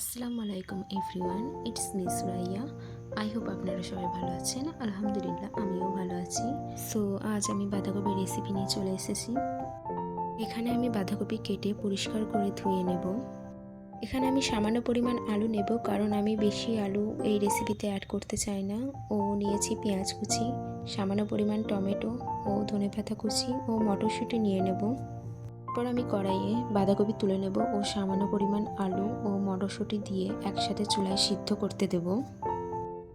আসসালামু আলাইকুম everyone, it's miss Raiya I hope আপনারা সবাই ভালো আছেন। আলহামদুলিল্লাহ, আমিও ভালো আছি। সো আজ আমি বাঁধাকপি রেসিপি নিয়ে চলে এসেছি। এখানে আমি বাঁধাকপি কেটে পরিষ্কার করে ধুয়ে নেব। এখানে আমি সামান্য পরিমাণ আলু নেব, কারণ আমি বেশি আলু এই রেসিপিতে অ্যাড করতে চাই না। ও নিয়েছি পেঁয়াজ কুচি, সামান্য পরিমাণ টমেটো ও ধনেপাতা কুচি ও মটরশুঁটি নিয়ে নেব। তারপর আমি কড়াইয়ে বাঁধাকপি তুলে নেব ও সামান্য পরিমাণ আলু ও মটরশুঁটি দিয়ে একসাথে চুলায় সিদ্ধ করতে দেব।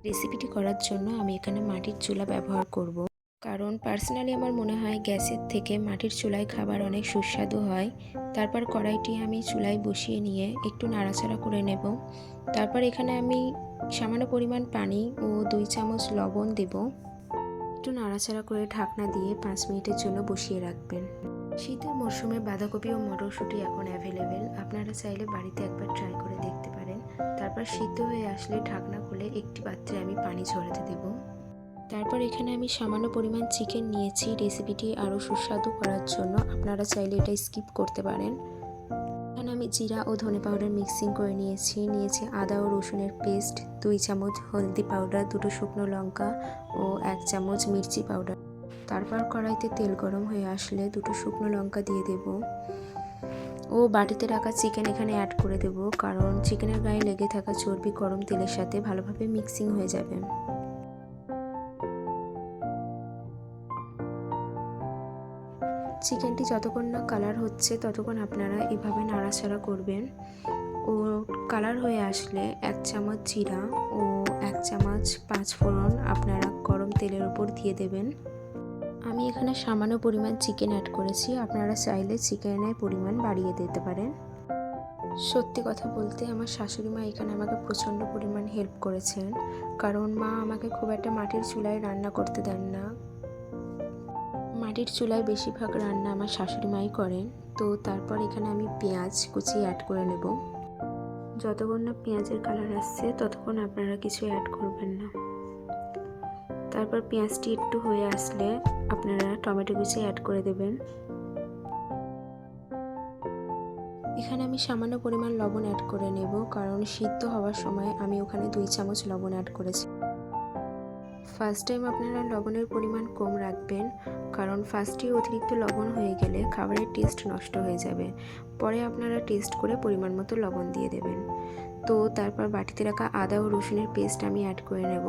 রেসিপিটি করার জন্য আমি এখানে মাটির চুলা ব্যবহার করব। কারণ পার্সোনালি আমার মনে হয় গ্যাসের থেকে মাটির চুলায় খাবার অনেক সুস্বাদু হয়। তারপর কড়াইটি আমি চুলায় বসিয়ে নিয়ে একটু নাড়াচাড়া করে নেব। তারপর এখানে আমি সামান্য পরিমাণ পানি ও দুই চামচ লবণ দেব। একটু নাড়াচাড়া করে ঢাকনা দিয়ে পাঁচ মিনিটের জন্য বসিয়ে রাখবেন। শীতের মরশুমে বাঁধাকপি ও মটরশুঁটি এখন অ্যাভেলেবেল আপনারা চাইলে বাড়িতে একবার ট্রাই করে দেখতে পারেন। তারপর সিদ্ধ হয়ে আসলে ঢাকনা খুলে একটি পাত্রে আমি পানি ঝরাতে দেব। তারপর এখানে আমি সামান্য পরিমাণ চিকেন নিয়েছি রেসিপিটি আরও সুস্বাদু করার জন্য। আপনারা চাইলে এটা স্কিপ করতে পারেন। এখানে আমি জিরা ও ধনে পাউডার মিক্সিং করে নিয়েছি। নিয়েছি আদা ও রসুনের পেস্ট দুই চামচ হলদি পাউডার দুটো শুকনো লঙ্কা ও এক চামচ মির্চি পাউডার তারপর কড়াইতে তেল গরম হয়ে আসলে দুটো শুকনো লঙ্কা দিয়ে দেব। ও বাটিতে রাখা চিকেন এখানে অ্যাড করে দেব, কারণ চিকেনের গায়ে লেগে থাকা চর্বি গরম তেলের সাথে ভালোভাবে মিক্সিং হয়ে যাবে। চিকেনটি যতক্ষণ না কালার হচ্ছে, ততক্ষণ আপনারা এভাবে নাড়াচাড়া করবেন। ও কালার হয়ে আসলে এক চামচ জিরা ও এক চামচ পাঁচ ফোড়ন আপনারা গরম তেলের উপর দিয়ে দেবেন। আমি এখানে সামান্য পরিমাণ চিকেন অ্যাড করেছি। আপনারা চাইলে চিকেনের পরিমাণ বাড়িয়ে দিতে পারেন। সত্যি কথা বলতে আমার শাশুড়ি মা এখানে আমাকে প্রচণ্ড পরিমাণ হেল্প করেছেন। কারণ মা আমাকে খুব একটা মাটির চুলায় রান্না করতে দেন না। মাটির চুলায় বেশিরভাগ রান্না আমার শাশুড়ি মাই করেন। তো তারপর এখানে আমি পেঁয়াজ কুচি অ্যাড করে নেব। যতক্ষণ না পেঁয়াজের কালার আসছে, ততক্ষণ আপনারা কিছু অ্যাড করবেন না। তারপর পেঁয়াজটি একটু হয়ে আসলে আপনারা টমেটো কুচি অ্যাড করে দেবেন। এখানে আমি সামান্য পরিমাণ লবণ অ্যাড করে নেব, কারণ সিদ্ধ হওয়ার সময় আমি ওখানে দুই চামচ লবণ অ্যাড করেছি। ফার্স্ট টাইম আপনারা লবণের পরিমাণ কম রাখবেন, কারণ ফার্স্টে অতিরিক্ত লবণ হয়ে গেলে খাবারের টেস্ট নষ্ট হয়ে যাবে। পরে আপনারা টেস্ট করে পরিমাণ মতো লবণ দিয়ে দেবেন। তো তারপর বাটিতে রাখা আদা ও রসুনের পেস্ট আমি অ্যাড করে নেব।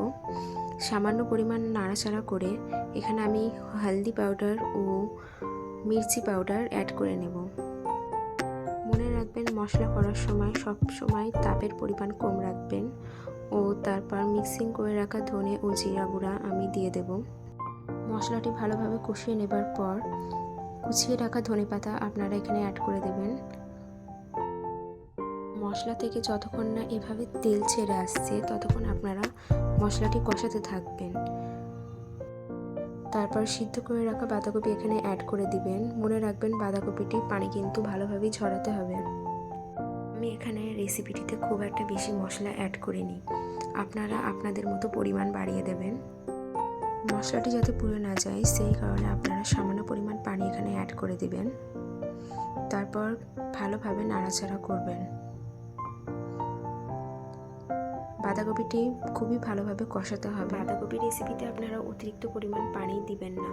সামান্য পরিমাণ নাড়াচাড়া করে এখানে আমি হলদি পাউডার ও মির্চি পাউডার অ্যাড করে নেব। মনে রাখবেন মশলা করার সময় সব সময় তাপের পরিমাণ কম রাখবেন ও তারপর মিক্সিং করে রাখা ধনে ও জিরা গুঁড়া আমি দিয়ে দেব। মশলাটি ভালোভাবে কষিয়ে নেবার পর কুচিয়ে রাখা ধনে পাতা আপনারা এখানে অ্যাড করে দেবেন। মশলা থেকে যতক্ষণ না এভাবে তেল ছেড়ে আসছে, ততক্ষণ আপনারা মশলাটি কষাতে থাকবেন। তারপর সিদ্ধ করে রাখা বাঁধাকপি এখানে অ্যাড করে দিবেন। মনে রাখবেন বাঁধাকপিটি পানি কিন্তু ভালোভাবেই ঝরাতে হবে। আমি এখানে রেসিপিটিতে খুব একটা বেশি মশলা অ্যাড করিনি। আপনারা আপনাদের মতো পরিমাণ বাড়িয়ে দেবেন। মশলাটি যাতে পুড়ে না যায়, সেই কারণে আপনারা সামান্য পরিমাণ পানি এখানে অ্যাড করে দিবেন। তারপর ভালোভাবে নাড়াচাড়া করবেন। বাঁধাকপিটি খুবই ভালোভাবে কষাতে হবে। বাঁধাকপি রেসিপিতে আপনারা অতিরিক্ত পরিমাণ পানি দিবেন না।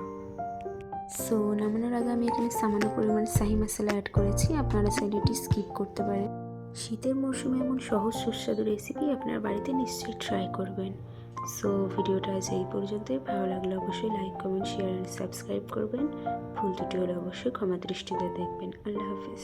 সো নামানোর আগে আমি এখানে সামান্য পরিমাণ শাহি মশলা অ্যাড করেছি। আপনারা চাইলে এটি স্কিপ করতে পারেন। শীতের মরশুমে এমন সহজ সুস্বাদু রেসিপি আপনার বাড়িতে নিশ্চয়ই ট্রাই করবেন। সো ভিডিওটা আজ এই পর্যন্তই। ভালো লাগলে অবশ্যই like comment share and subscribe করবেন। ভুল দুটি হলে অবশ্যই ক্ষমা দৃষ্টিতে দেখবেন। আল্লাহ হাফিজ।